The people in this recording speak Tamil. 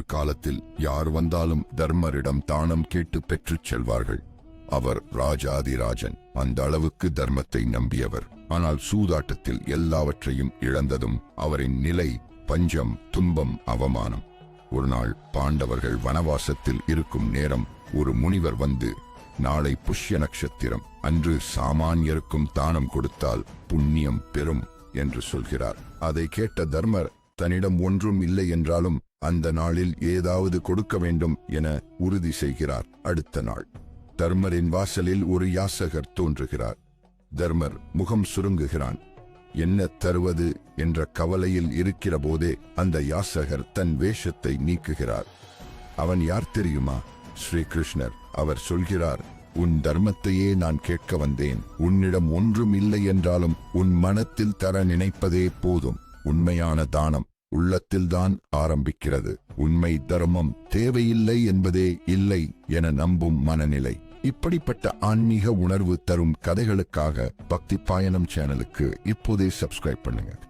ஒரு காலத்தில் யார் வந்தாலும் தர்மரிடம் தானம் கேட்டு பெற்றுச் செல்வார்கள். அவர் ராஜாதிராஜன். அந்த அளவுக்கு தர்மத்தை நம்பியவர். ஆனால் சூதாட்டத்தில் எல்லாவற்றையும் இழந்ததும் அவரின் நிலை பஞ்சம் துன்பம் அவமானம். ஒரு நாள் பாண்டவர்கள் வனவாசத்தில் இருக்கும் நேரம் ஒரு முனிவர் வந்து நாளை புஷ்ய நட்சத்திரம். அன்று சாமானியருக்கும் தானம் கொடுத்தால் புண்ணியம் பெறும் என்று சொல்கிறார். அதை கேட்ட தர்மர் தன்னிடம் ஒன்றும் இல்லை என்றாலும் அந்த நாளில் ஏதாவது கொடுக்க வேண்டும் என உறுதி செய்கிறார். அடுத்த நாள். தர்மரின் வாசலில் ஒரு யாசகர் தோன்றுகிறார். தர்மர் முகம் சுருங்குகிறான். என்ன தருவது என்ற கவலையில் இருக்கிற போதே அந்த யாசகர் தன் வேஷத்தை நீக்குகிறார். அவன் யார் தெரியுமா? ஸ்ரீகிருஷ்ணர் அவர் சொல்கிறார் உன் தர்மத்தையே நான் கேட்க வந்தேன். உன்னிடம் ஒன்றும் இல்லை என்றாலும் உன் மனத்தில் தர நினைப்பதே போதும். உண்மையான தானம். உள்ளத்தில்தான் ஆரம்பிக்கிறது. உண்மை தர்மம் தேவையில்லை என்பதே இல்லை என நம்பும் மனநிலை. இப்படிப்பட்ட ஆன்மீக உணர்வு தரும் கதைகளுக்காக பக்தி பாயனம் சேனலுக்கு இப்போதே சப்ஸ்கிரைப் பண்ணுங்க.